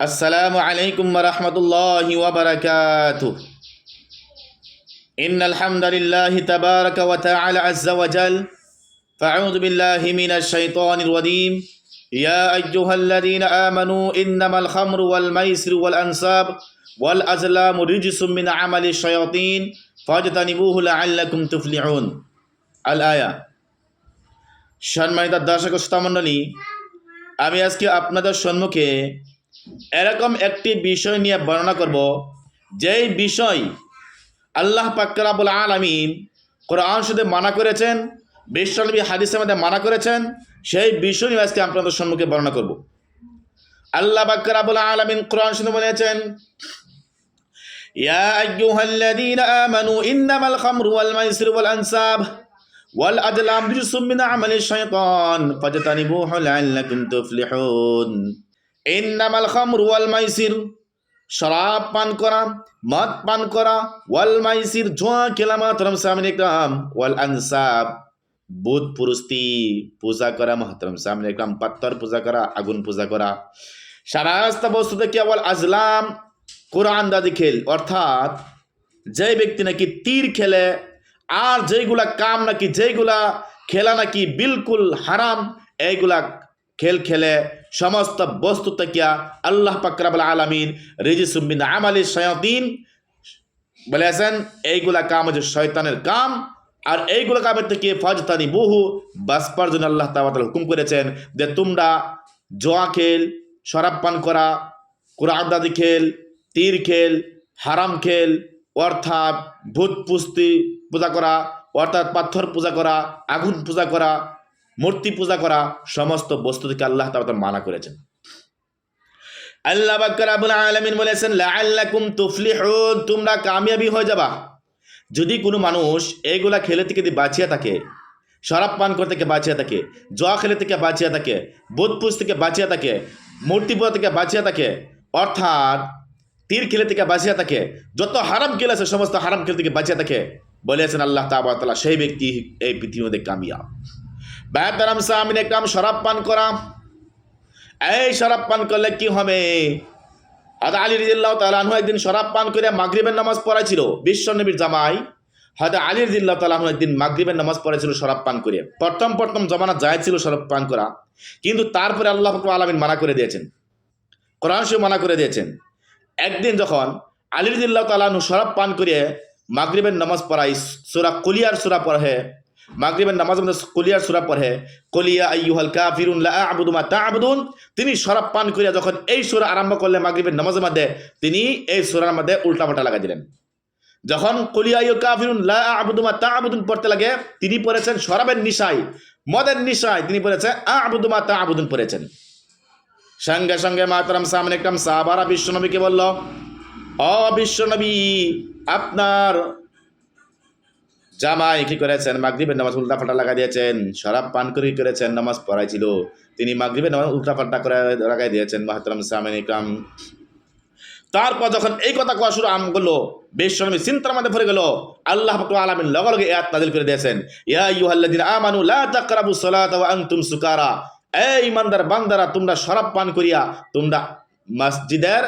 السلام عليكم ورحمة الله وبركاته إن الحمد لله تبارك وتعالى عز وجل فأعوذ بالله من الشيطان الرجيم يا أيها الذين آمنوا إنما الخمر والميسر والأنساب والأزلام رجس من عمل الشياطين فاجتنبوه لعلكم تفلحون الآية সম্মানিত দর্শক শ্রোতামণ্ডলী আমি আজকে আপনাদের সম্মুখে এরকম একটি বিষয় নিয়ে বর্ণনা করব যেই বিষয় আল্লাহ পাকরাবুল আলমিন কোরআন শুধু মানা করেছেন বিশ্বনবী হাদিসের মধ্যে মানা করেছেন সেই বিষয় নিয়ে আজকে আপনাদের সম্মুখে বর্ণনা করব আল্লাহ পাকরাবুল আলমিন কোরআন শুধু বলেছেন يا أيها الذين آمنوا إنما الخمر والميسر والأنساب والأزلام رجس من عمل الشيطان فاجتنبوه لعلكم تفلحون ইন্নামাল খামরু ওয়াল মাইসির। শরাব পান করা, মদ পান করা, ওয়াল মাইসির জোয়া খেলামা ধরম সামনে কাম ওয়াল আনসাব, বুধ পুরুষতি পূজা করা, মহাতরম সামনে কাম পাত্তর পূজা করা, আগুন পূজা করা। সারাস্তা বস্তু থেকে ওয়াল আজলাম? কোরআন দাদি খেল অর্থাৎ যে ব্যক্তি নাকি তীর খেলে, আর যেগুলা কাম নাকি যেগুলা খেলা নাকি বিলকুল হারাম, এইগুলা খেল খেলে সমস্ত বস্তু তাকিয়া আল্লাহ পাকরাবুল আলমিন রেজিসুমিন আমালি শয়তিন বলেছেন এইগুলা কাম হচ্ছে শয়তানের কাম, আর এইগুলো কামের থেকে ফজতানি বহু বাসপার জন্য আল্লাহ তাবাতাল হুকুম করেছেন যে তোমরা জোয়া খেল, শরাব পান করা, কোরআন দাদি খেল, তীর খেল, হারাম খেল, অর্থাৎ ভূত পুস্তি পূজা করা, অর্থাৎ পাথর পূজা করা, আগুন পূজা করা মূর্তি পূজা করা সমস্ত বস্তু থেকে আল্লাহ তাআলা মানা করেছেন। আল্লাহ বাকরাবুল আলমিন বলেছেন, লাআল্লাকুম তুফলিহুন তোমরা কামিয়াবি হয়ে যাবা। যদি কোনো মানুষ এইগুলা খেলে থেকে যদি বাঁচিয়ে থাকে, শরাব পান করতে থেকে বাঁচিয়ে থাকে জোয়া খেলে থেকে বাঁচিয়ে থাকে বোধপুষ থেকে বাঁচিয়ে থাকে, মূর্তি পূজা থেকে বাঁচিয়ে থাকে, অর্থাৎ তীর খেলে থেকে বাঁচিয়ে থাকে, যত হারাম খেলে আছে, সমস্ত হারাম খেলে থেকে বাঁচিয়ে থাকে, বলেছেন আল্লাহ তাবাতালা সেই ব্যক্তি এই মধ্যে কামিয়াব। বেহতারাম সামিন একরাম, শরাব পান করা। এই শরাব পান করলে কি হবে? হাজা আলী রিজিল্লাহ তালাহু একদিন শরাব পান করে মাগরিবের নামাজ পড়াইছিল, বিশ্ব নবীর জামাই। হাজা আলী রিজিল্লাহ তালাহু একদিন মাগরিবের নামাজ পড়াইছিল শরাব পান করে। প্রথম প্রথম জমানা যায় ছিল শরাব পান করা। কিন্তু তারপরে আল্লাহ আলমিন মানা করে দিয়েছেন। কোরআন সে মানা করে দিয়েছেন। একদিন যখন আলী রিজিল্লাহ তালাহু শরাব পান করে মাগরিবের নামাজ পড়াই সুরা কলিয়ার সুরা পড়ে মাগরিবের নামাজ মধ্যে কলিয়ার সুরা পড়ে, কলিয়া আইয়ুহাল কাফিরুন লা আ'বুদু মা তা'বুদুন। তিনি শরাব পান করিয়া যখন এই সূরা আরম্ভ করলেন মাগরিবের নামাজের মধ্যে, তিনি এই সূরার মধ্যে উল্টাপাল্টা লাগাই দিলেন। যখন কলিয়া কাফিরুন লা আ'বুদু মা তা'বুদুন পড়তে লাগে, তিনি পড়েছেন শরাবের নিশায়, মদের নিশায়, তিনি পড়েছেন আ'বুদু মা তা'বুদুন পড়েছেন। সঙ্গে সঙ্গে মাতারাম সামনে একদম সাহাবারা বিশ্বনবীকে বলল, অ বিশ্বনবী আপনার জামাই কি করেছেন? মাগরিবের নামাজ উল্টাপাল্টা লাগাই দিয়েছেন। শরাব পান করে কি করেছেন, নামাজ পড়াইছিল। তিনি মাগরিবের নামাজ উল্টাপাল্টা করে লাগাই দিয়েছেন, মাহাতরাম সামিন ইকরাম। তারপর যখন এই কথা কোয়া শুরু আম করল বিশ্বনবী চিন্তার মধ্যে পড়ে গেল। আল্লাহ আলামিন লগে লগে এয়াত নাজিল করে দিয়েছেন। ইয়া আইয়ুহাল্লাযিনা আমানু লা তাকরাবু সালাতা ওয়া আনতুম সুকারা। এই ইমানদার বান্দারা, তোমরা শরাব পান করিয়া, তোমরা মসজিদের,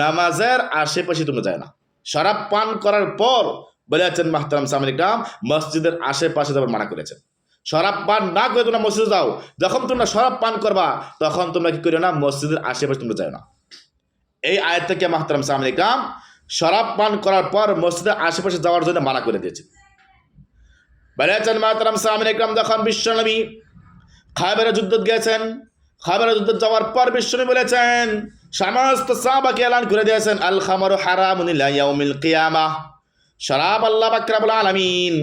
নামাজের আশেপাশে তোমরা যায় না। শরাব পান করার পর বলেছেন মাহতারাম সামিনিকাম মসজিদের আশেপাশে যাবার মানা করেছেন। শরাব পান না করে তোমরা মসজিদে যাও। যখন তোমরা শরাব পান করবা, তখন তোমরা কি করো না, মসজিদের আশেপাশে তোমরা যাও না। এই আয়াত থেকে মাহতারাম সামিনিকাম শরাব পান করার পর মসজিদের আশেপাশে যাওয়ার জন্য মানা করে দিয়েছে বলেছেন মাহতারাম সামিনিকাম যখন বিশ্বনবী খায়বারে যুদ্ধ গিয়েছেন খায়বারে যুদ্ধ যাওয়ার পর বিশ্বনবী বলেছেন, সমস্ত সাহাবাকে এলান করে দিয়েছেন, আল খামারু ইয়াউমিল কিয়ামাহ শরাব আল্লাহ বাকরাবুল আলমিন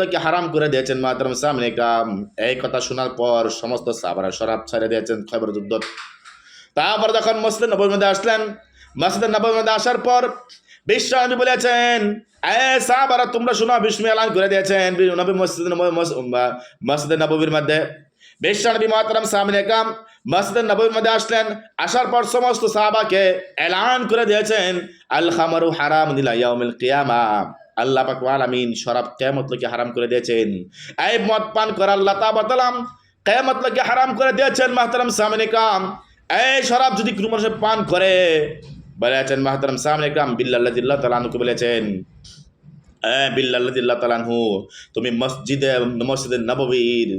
লোকে হারাম করে দিয়েছেন মাতরম সামনে কাম। এই কথা শোনার পর সমস্ত সাহাবারা শরাব ছেড়ে দিয়েছেন খবর যুদ্ধ তারপর যখন মসজিদ নবীর মধ্যে আসলেন, মসজিদ নবীর মধ্যে আসার পর বিশ্বনবী বলেছেন, এ সাহাবারা, তোমরা শোনো বিষ্ণু এলান করে দিয়েছেন নবী মসজিদ মসজিদ নবীর মধ্যে। বিশ্বনবী মাতরম সামনে কাম মসজিদ নবীর মধ্যে আসলেন। আসার পর সমস্ত সাহাবাকে এলান করে দিয়েছেন। আল খামারু হারাম দিলা ইয়াউমিল কিয়ামা। আল্লাহ পাক আলামিন শরাব কিয়ামত লোকে হারাম করে দিয়েছেন। এই মদ পান করা আল্লাহ তাআলা কিয়ামত লোকে হারাম করে দিয়েছেন মাহতারাম সামনে কাম এই শরাব যদি কোনো মানুষের পান করে বলেছেন মাহতারাম সামনে একরাম বিল্লাহ তালানুকে বলেছেন বিল্লাহ তুমি মসজিদে মসজিদে নববীর।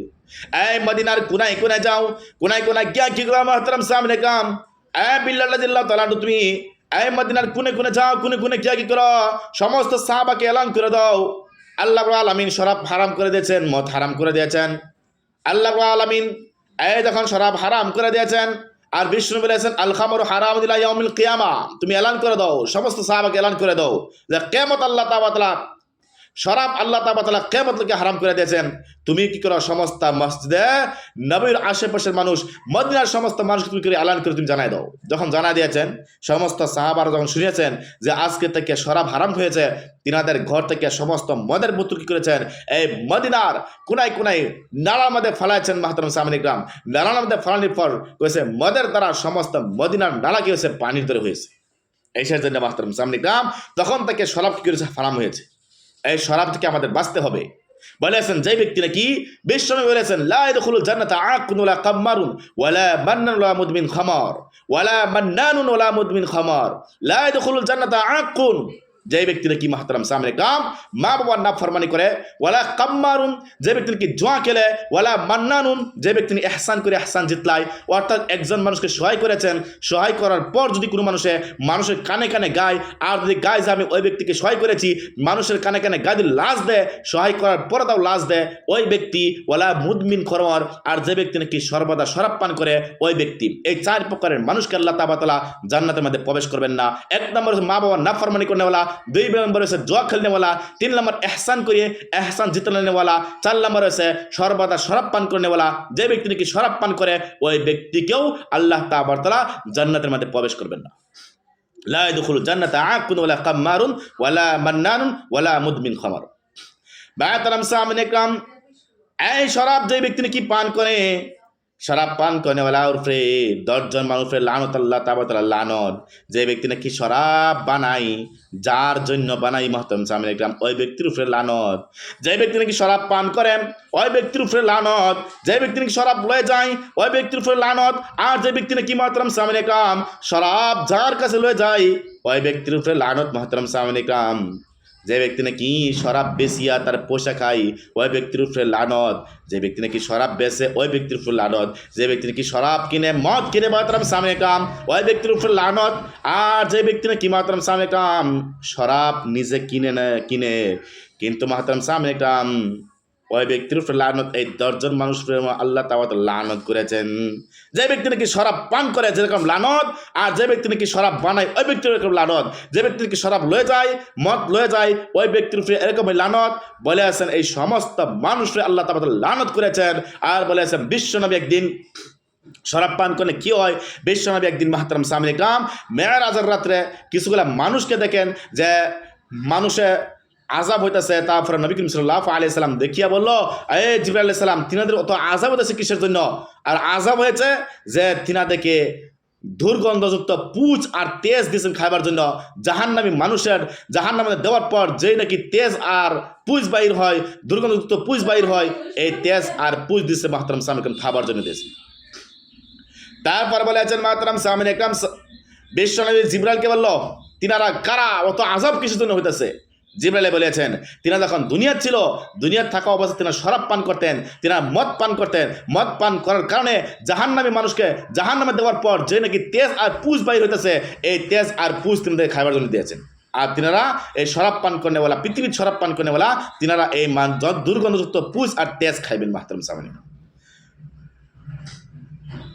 এই মদিনার কোনায় কোনায় যাও, কোনায় কোনায় গিয়া কি করো মাহতারাম সামনে কাম। এ বিল্লাহ তালানহু তুমি এই মদিনার কোনে কোনে যাও কোনে কোনে গিয়া কি করো? সমস্ত সাহাবাকে এলান করে দাও। আল্লাহ আলমিন শরাব হারাম করে দিয়েছেন, মদ হারাম করে দিয়েছেন। আল্লাহ আলমিন এই যখন শরাব হারাম করে দিয়েছেন আর বিষ্ণু বলেছেন, আল খামর হারাম দিলা ইয়াউমিল কিয়ামা। তুমি এলান করে দাও, সমস্ত সাহাবাকে এলান করে দাও যে কেমত আল্লাহ তাবাতলা শরাব আল্লাহ তাবাতলা কেমতকে হারাম করে দিয়েছেন। তুমি কি করো? সমস্ত মসজিদে নবীর আশেপাশের মানুষ, মদিনার সমস্ত মানুষকে তুমি করে এলান করে তুমি জানাই দাও? যখন জানা দিয়েছেন, সমস্ত সাহাবারা যখন শুনিয়েছেন যে আজকে থেকে শরাব হারাম হয়েছে, তিনাদের ঘর থেকে সমস্ত মদের বোতল কি করেছেন? এই মদিনার কোনায় কোনায় নালার মধ্যে ফেলাইছেন মাহতারাম সামনে গ্রাম নালার মধ্যে ফেলানির পর কয়েছে মদের দ্বারা সমস্ত মদিনার নালা কি হয়েছে? পানির ধরে হয়েছে। এইসের জন্য মাহতারাম সামনে গ্রাম তখন থেকে শরাব কি করেছে? হারাম হয়েছে। এই শরাব থেকে আমাদের বাঁচতে হবে। বলেছেন যে ব্যক্তি নাকি বিশ্বনবী বলেছেন লাইদুল জান্নাত জান্নাতা আকুন ওয়ালা কাম্মারুন ওয়ালা মান্নান ওলা মুদমিন খামার, ওয়ালা মান্নানুন ওয়ালা মুদমিন খামার লাইদুল জান্নাতা আকুন যে ব্যক্তি নাকি মাহতারাম সামনে কাম মা বাবার না ফরমানি করে, ওয়ালা কাম্মারুন, যে ব্যক্তি নাকি জোয়া খেলে, ওয়ালা মান্নানুন, যে ব্যক্তি এহসান করে এহসান জিতলাই অর্থাৎ একজন মানুষকে সহায় করেছেন, সহায় করার পর যদি কোনো মানুষে মানুষের কানে কানে গায়, আর যদি গায় যে আমি ওই ব্যক্তিকে সহায় করেছি, মানুষের কানে কানে গায়ে যদি লাশ দেয়, সহায় করার পরে তাও লাশ দেয়, ওই ব্যক্তি ওয়ালা মুদমিন খরমর আর যে ব্যক্তি নাকি সর্বদা শরাব পান করে, ওই ব্যক্তি। এই চার প্রকারের মানুষকে আল্লাহ তাবাতলা জান্নাতের মধ্যে প্রবেশ করবেন না। এক নম্বর মা বাবার না ফরমানি করেনেওয়ালা দুই নম্বর হচ্ছে জোয়া খেলনেওয়ালা তিন নম্বর এহসান করিয়ে, এহসান জিতনেওয়ালা চার নম্বর হচ্ছে সর্বদা শরাব পান করেনেওয়ালা যে ব্যক্তি নাকি শরাব পান করে, ওই ব্যক্তিকেও আল্লাহ তাবাতলা জান্নাতের মধ্যে প্রবেশ করবেন না। লা জান্নাতা সামনে কাম এই শরাব যে ব্যক্তি নাকি পান করে শরাব পান করে ওলা উরফে দশজন মানুষের লানত আল্লাহ তাবাতাল্লাহ লানত। যে ব্যক্তি নাকি শরাব বানাই যার জন্য বানাই মহতম সামনে গ্রাম ওই ব্যক্তির উপরে লানত। যে ব্যক্তি নাকি শরাব পান করে ওই ব্যক্তির উপরে লানত। যে ব্যক্তি নাকি শরাব লয়ে যায়, ওই ব্যক্তির উপরে লানত। আর যে ব্যক্তি নাকি মহতরম সামনে গ্রাম শরাব যার কাছে লয়ে যায়, ওই ব্যক্তির উপরে লানত মহতরম সামনে গ্রাম যে ব্যক্তি নাকি শরাব বেসিয়া তার পোশাক খাই ওই ব্যক্তির উপরে লানত। যে ব্যক্তি নাকি শরাব বেসে ওই ব্যক্তির উপরে লানত। যে ব্যক্তি নাকি শরাব কিনে, মদ কিনে মাতরাম সামনে কাম, ওই ব্যক্তির উপরে লানত। আর যে ব্যক্তি নাকি মাতরাম সামনে কাম, শরাব নিজে কিনে না, কিনে। কিন্তু মাতরাম সামনে কাম ওই ব্যক্তির উপরে লানত, এই দশজন মানুষ আল্লাহ তাওয়াত লানত করেছেন। যে ব্যক্তি নাকি শরাব পান করে যেরকম লানত, আর যে ব্যক্তি নাকি শরাব বানায়, ওই ব্যক্তির এরকম লানত। যে ব্যক্তি নাকি শরাব লয়ে যায়, মদ লয়ে যায়, ওই ব্যক্তির উপরে এরকম লানত। বলে আছেন এই সমস্ত মানুষরে আল্লাহ তাবাদ লানত করেছেন। আর বলে আছেন বিশ্বনবী একদিন শরাব পান করলে কি হয়? বিশ্বনবী একদিন মাহাতারাম সামনে কাম মেয়ের আজার রাত্রে কিছুগুলা মানুষকে দেখেন যে মানুষে আজাব হইতেছে তারপরে নবী করিম সাল্লাহ আলি সাল্লাম দেখিয়া বলল এ জিবর আলি সাল্লাম তিনাদের অত আজাব হইতেছে কিসের জন্য? আর আজাব হয়েছে যে তিনাদেরকে দুর্গন্ধযুক্ত পুচ আর তেজ দিয়েছেন খাবার জন্য। জাহান্নামী মানুষের জাহান্নামে দেওয়ার পর যেই নাকি তেজ আর পুজ বাইর হয়, দুর্গন্ধযুক্ত পুজ বাইর হয়, এই তেজ আর পুজ দিচ্ছে মাহতারাম সামিকাম খাবার জন্য দিয়েছে। তারপর বলে আছেন মাহতারাম সামিন একরাম, বিশ্বনবী জিব্রাইলকে বলল, তিনারা কারা? অত আজাব কিসের জন্য হইতেছে? জিব্রাইলে বলেছেন, তিনা যখন দুনিয়ার ছিল দুনিয়ার থাকা অবস্থায় তিনি শরাব পান করতেন, তিনা মদ পান করতেন। মদ পান করার কারণে জাহান্নামী মানুষকে, জাহান্নামে দেওয়ার পর যে নাকি তেজ আর পুজ বাইর হইতেছে, এই তেজ আর পুজ তিনি খাবার জন্য দিয়েছেন। আর তিনারা এই শরাব পান করেনেওয়ালা পৃথিবীর শরাব পান করেনেওয়ালা তিনারা এই মান দুর্গন্ধযুক্ত পুজ আর তেজ খাইবেন মাহতারম সামানি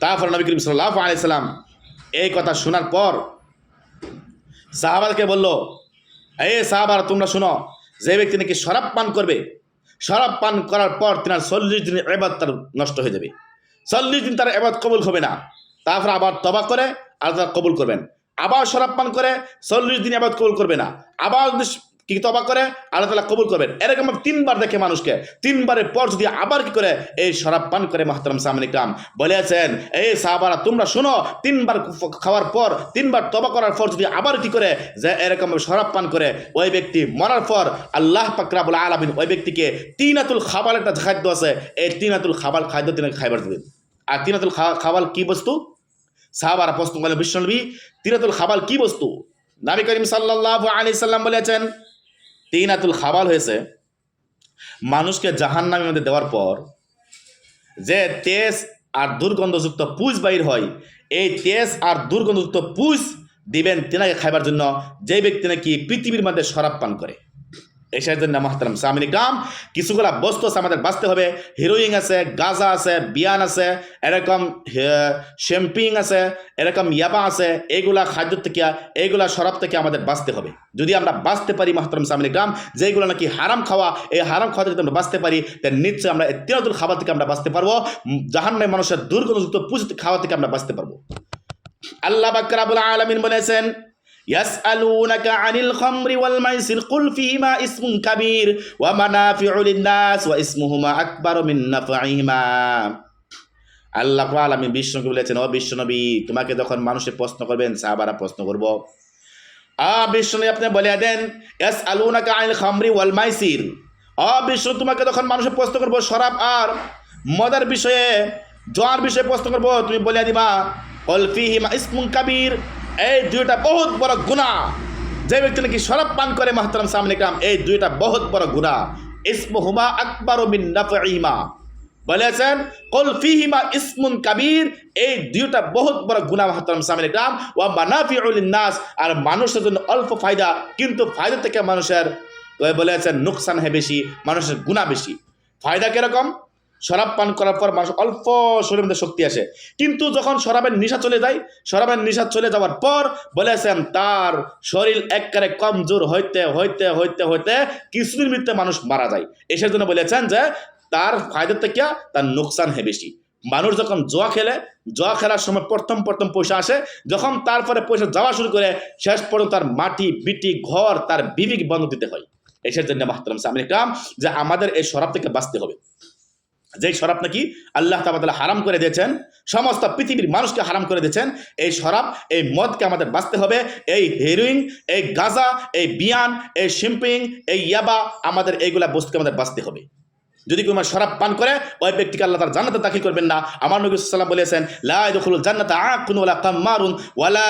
তারপর নবী করিম সাল্লাহ আলাইসাল্লাম এই কথা শোনার পর সাহাবাদকে বলল এই সাহাবার, তোমরা শোনো, যে ব্যক্তি নাকি শরাব পান করবে, শরাব পান করার পর তিনার চল্লিশ দিনের এবাদ তার নষ্ট হয়ে যাবে। চল্লিশ দিন তার এবাদ কবুল হবে না। তারপর আবার তবা করে, আর তারা কবুল করবেন। আবার শরাব পান করে, চল্লিশ দিন এবাদ কবুল করবে না। আবার কি তবা করে? আল্লাহ তালা কবুল করবেন। এরকম তিনবার দেখে মানুষকে, তিনবারের পর যদি আবার কি করে? এই শরাব পান করে মাহতারাম সামনে কাম বলেছেন এই সাহাবারা, তোমরা শোনো, তিনবার খাওয়ার পর, তিনবার তবা করার পর যদি আবার কি করে? যে এরকম শরাব পান করে, ওই ব্যক্তি মরার পর আল্লাহ পাকরাবুল আলমিন ওই ব্যক্তিকে তিনাতুল খাবার একটা খাদ্য আছে, এই তিনাতুল খাবার খাদ্য তিনি খাইবার দেবেন। আর তিনাতুল খাবার কি বস্তু? সাহাবারা প্রশ্ন করলেন, বিশ্বনবী তিরাতুল খাবার কি বস্তু? নবী করিম সাল্লাহ আলি সাল্লাম বলেছেন তিনাতুল খাবাল হয়েছে, মানুষকে জাহান নামের মধ্যে দেওয়ার পর যে তেজ আর দুর্গন্ধযুক্ত পুষ বাইর হয়, এই তেজ আর দুর্গন্ধযুক্ত পুষ দিবেন তেনাকে খাইবার জন্য যে ব্যক্তি নাকি পৃথিবীর মধ্যে শরাব পান করে। এসের জন্য মাহতারাম। সামিনী গ্রাম কিছুগুলা বস্তু আছে আমাদের বাঁচতে হবে। হিরোইন আছে, গাজা আছে, বিয়ান আছে, এরকম শ্যাম্পিং আছে, এরকম ইয়াবা আছে, এইগুলা খাদ্য থেকে, এইগুলা শরাব থেকে আমাদের বাঁচতে হবে। যদি আমরা বাঁচতে পারি মাহতারাম সামিনী গ্রাম যেগুলো নাকি হারাম খাওয়া, এই হারাম খাওয়া থেকে আমরা বাঁচতে পারি তাহলে নিশ্চয়ই আমরা তিরাতুল খাবার থেকে আমরা বাঁচতে পারব। জাহান জাহান্নায় মানুষের দুর্গন্ধযুক্ত পুজো খাওয়া থেকে আমরা বাঁচতে পারব। আল্লাহ বাকরাবুল আলমিন বলেছেন ইয়াসআলুনাকা আনিল খামরি ওয়াল মাইসির কুল ফিহিমা ইসমুন কাবীর ওয়া মানাফিউ লিন-নাস ওয়া ইসমুহুমা আকবারু মিন নাফঈহিমা আল্লাহ আমি বিষ্ণুকে বলেছেন, ও বিশ্বনবী তোমাকে যখন মানুষে প্রশ্ন করবেন সাহাবারা প্রশ্ন করব। আ বিষ্ণু আপনি বলে দেন এস আলুনাকা আইল খামরি ওয়াল মাইসির। অ বিষ্ণু, তোমাকে যখন মানুষে প্রশ্ন করব, শরাব আর মদার বিষয়ে, জোয়ার বিষয়ে প্রশ্ন করব, তুমি বলে দিবা অলফি হিমা ইসমুন কাবির। এই দুইটা বহুত বড় গুণা। যে ব্যক্তি নাকি শরাব পান করে, মাহতারাম সামনে কাম এই দুইটা বহুত বড় গুণা। ইসমুহুমা আকবর নাফিমা বলেছেন, কল ফিহিমা ইসমুন কাবির। এই দুইটা বহুত বড় গুণা, মাহতারাম সামনে কাম ওয়া মানাফিউল নাস আর মানুষের জন্য অল্প ফায়দা, কিন্তু ফায়দা থেকে মানুষের বলেছেন, নুকসান হে বেশি, মানুষের গুণা বেশি। ফায়দা কীরকম? শরাব পান করার পর মানুষ অল্প শরীরের মধ্যে শক্তি আসে। কিন্তু যখন শরাবের নেশা চলে যায়, শরাবের নেশা চলে যাওয়ার পর বলেছেন, তার শরীর একবারে কমজোর হইতে হইতে হইতে হইতে কিছুদিন মৃত্যু মানুষ মারা যায়। এসের জন্য বলেছেন যে, তার ফায়দা থেকে তার নোকসান হয় বেশি। মানুষ যখন জোয়া খেলে, জোয়া খেলার সময় প্রথম প্রথম পয়সা আসে। যখন তারপরে পয়সা যাওয়া শুরু করে, শেষ পর্যন্ত তার মাটি, বিটি, ঘর, তার বিবিক বন্ধ দিতে হয়। এসের জন্য মাহতারাম কাম যে আমাদের এই শরাব থেকে বাঁচতে হবে। যেই শরাব নাকি আল্লাহ তাবাদ হারাম করে দিয়েছেন, সমস্ত পৃথিবীর মানুষকে হারাম করে দিয়েছেন, এই শরাব, এই মদকে আমাদের বাঁচতে হবে, এই হেরোইন, এই গাজা, এই বিয়ান, এই শিম্পিং, এই ইয়াবা, আমাদের এইগুলা বস্তুকে আমাদের বাঁচতে হবে। যদি কেউ শরাব পান করে, ওই ব্যক্তিকে আল্লাহ তার জান্নাতে দাখিল করবেন না। আমার নবী সাল্লাম বলেছেন, লা ইয়াদখুলুল জান্নাতা আকুন ওয়ালা কাম্মারুন ওয়ালা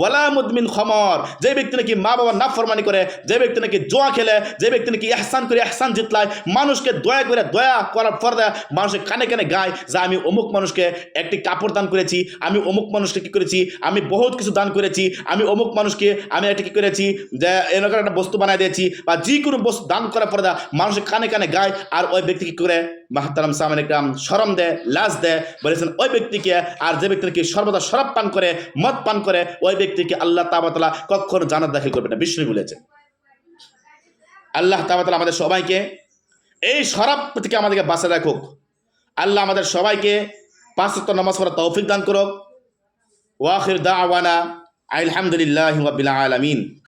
ওয়ালা মুদমিন খমর। যে ব্যক্তি নাকি মা বাবার নাফরমানি করে, যে ব্যক্তি নাকি জোয়া খেলে, যে ব্যক্তি নাকি এহসান করে ইহসান জিতলায়, মানুষকে দয়া করে, দয়া করার পর দেয় মানুষের কানে কানে গায় যে আমি অমুক মানুষকে একটি কাপড় দান করেছি, আমি অমুক মানুষকে কি করেছি, আমি বহুত কিছু দান করেছি, আমি অমুক মানুষকে, আমি একটা কি করেছি, যে এরকম একটা বস্তু বানাই দিয়েছি, বা যে কোনো বস্তু দান করার পর দেয় মানুষের কানে কানে গায় আর ওই ব্যক্তি কি করে? মাহাতারাম সামান একরাম সরম দেয় লাশ দেয়, বলেছেন, ওই ব্যক্তিকে আর যে ব্যক্তিকে সর্বদা শরাব পান করে, মদ পান করে, ওই ব্যক্তিকে আল্লাহ তাবাতলা কখনো জানার দাখিল করবে না। বিষ্ণু বলেছেন। আল্লাহ তাবাতলা আমাদের সবাইকে এই শরাব থেকে আমাদেরকে বাঁচা রাখুক। আল্লাহ আমাদের সবাইকে পাঁচ সত্য নামাজ পড়ার তৌফিক দান করুক। ওয়াখির দা আওয়ানা আলহামদুলিল্লাহ আলমিন।